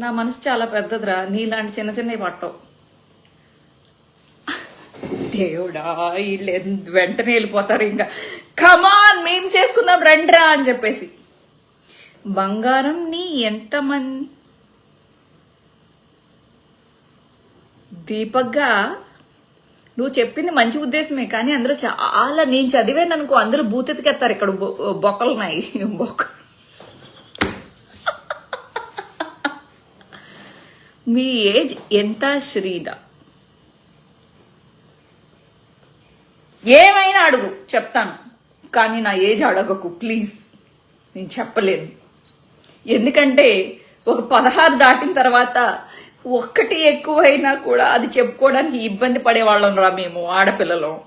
నా మనసు చాలా పెద్దదిరా. నీలాంటి చిన్న చిన్నవి పట్టవు. దేవుడా వీళ్ళు ఎంత- వెంటనే వెళ్ళిపోతారు ఇంకా. కమాన్ మేము చేసుకుందాం రండిరా అని చెప్పేసి. బంగారం నీ ఎంతమంది దీపక్గా నువ్వు చెప్పింది మంచి ఉద్దేశమే కానీ అందులో చాలా నేను చదివాను అనుకో అందులో బూతెతికెత్తారు ఇక్కడ బొ- బొక్కలు ఉన్నాయి బొక్క మీ ఏజ్ ఎంత శ్రీదా ఏమైనా అడుగు చెప్తాను. కానీ నా ఏజ్ అడగకు ప్లీజ్. నేను చెప్పలేను. ఎందుకంటే ఒక పదహారు దాటిన తర్వాత ఒక్కటి ఎక్కువైనా కూడా అది చెప్పుకోవడానికి ఇబ్బంది పడేవాళ్ళం రా మేము ఆడపిల్లలం.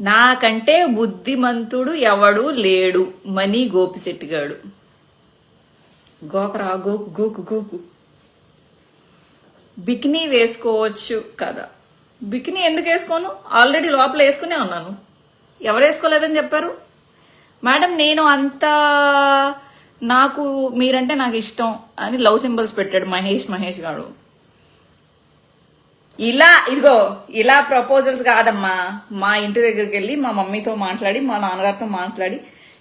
నాకంటే బుద్ధిమంతుడు ఎవడు లేడు మనీ గోపిశెట్టిగాడు గోకరా గోకు గోకు గోకు. బికినీ వేసుకోవచ్చు కదా. బికినీ ఎందుకు వేసుకోను? ఆల్రెడీ లోపల వేసుకునే ఉన్నాను. ఎవరు వేసుకోలేదని చెప్పారు? మేడం నేను అంత నాకు మీరంటే నాకు ఇష్టం అని లవ్ సింబల్స్ పెట్టాడు మహేష్ మహేష్ గారు. ఇలా ఇదిగో ఇలా ప్రపోజల్స్ కాదమ్మా. మా ఇంటి దగ్గరికి వెళ్ళి మా మమ్మీతో మాట్లాడి మా నాన్నగారితో మాట్లాడి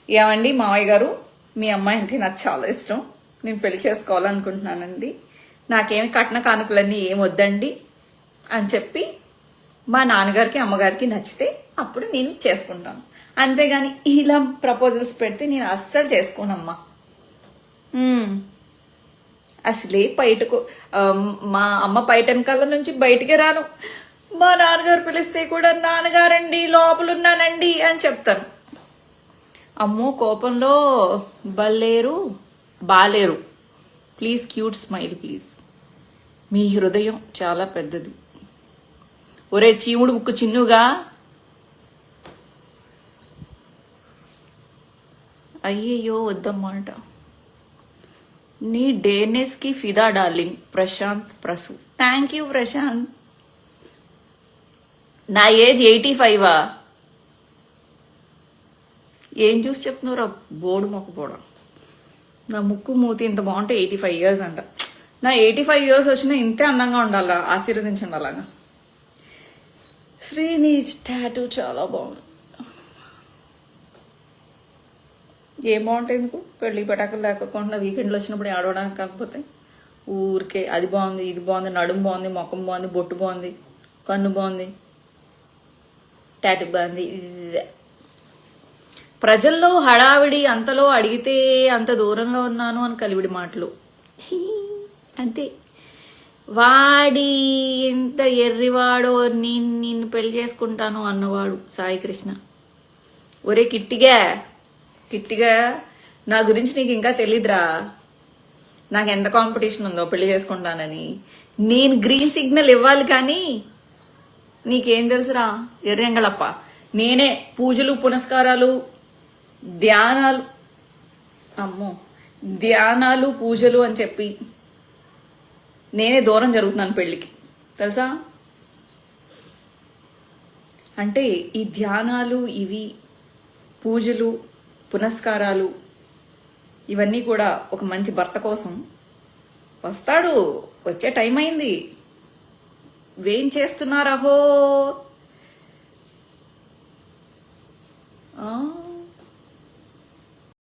ఏమండి మావయ్య గారు మీ అమ్మాయి అంటే నాకు చాలా ఇష్టం. నేను పెళ్ళి చేసుకోవాలనుకుంటున్నానండి. నాకేమి కట్న కానుకలన్నీ ఏం వద్దండి అని చెప్పి మా నాన్నగారికి అమ్మగారికి నచ్చితే అప్పుడు నేను చేసుకుంటాను. అంతేగాని ఇలా ప్రపోజల్స్ పెడితే నేను అస్సలు చేసుకోనమ్మా. అసలే బయటకు మా అమ్మ బయటెనకాల నుంచి బయటికి రాను. మా నాన్నగారు పిలిస్తే కూడా నాన్నగారండి లోపలున్నానండి అని చెప్తాను. అమ్మో కోపంలో బల్లేరు. Baleru. Please cute smile please. మీ హృదయం చాలా పెద్దది. ఒరే చీముడు ముక్కు చిన్నుగా. అయ్యయ్యో వద్దమ్మాట. నీ డేనెస్కి ఫిదా darling Prashanth Prasu. Thank you Prashanth. నా ఏజ్ ఎయిటీ ఫైవా? ఏం చూసి చెప్తున్నారా బోర్డు మొక్క పోవడం నా ముక్కు మూతి ఇంత బాగుంటే ఎయిటీ ఫైవ్ ఇయర్స్ అంట. నా ఎయిటీ ఫైవ్ ఇయర్స్ వచ్చినా ఇంతే అందంగా ఉండాలా ఆశీర్వదించండి అలాగా. శ్రీని టాటూ చాలా బాగుంది. ఏం బాగుంటాయి ఎందుకు? పెళ్ళి పటాకులు లేకుండా వీకెండ్లో వచ్చినప్పుడు ఆడవడానికి కాకపోతే? ఊరికే అది బాగుంది ఇది బాగుంది నడుము బాగుంది ముఖం బాగుంది బొట్టు బాగుంది కన్ను బాగుంది. టాటూ బాగుంది. ఇదే. ప్రజల్లో హడావిడి అంతలో అడిగితే అంత దూరంలో ఉన్నాను అని కలివిడి మాటలు. అంతే. వాడి ఎంత ఎర్రివాడో నేను నిన్ను పెళ్ళి చేసుకుంటాను అన్నవాడు సాయి కృష్ణ. ఒరే కిట్టిగా కిట్టిగా నా గురించి నీకు ఇంకా తెలీదురా. నాకు ఎంత కాంపిటీషన్ ఉందో పెళ్ళి చేసుకుంటానని. నేను గ్రీన్ సిగ్నల్ ఇవ్వాలి కానీ నీకేం తెలుసురా ఎర్రెంగళప్ప. నేనే పూజలు పునస్కారాలు ధ్యానాలు. అమ్మో ధ్యానాలు పూజలు అని చెప్పి నేనే దూరం జరుగుతున్నాను పెళ్ళికి. తెలుసా? అంటే ఈ ధ్యానాలు ఇవి పూజలు పునస్కారాలు ఇవన్నీ కూడా ఒక మంచి భర్త కోసం. వస్తాడు వచ్చే టైం అయింది. వేం చేస్తున్నారహో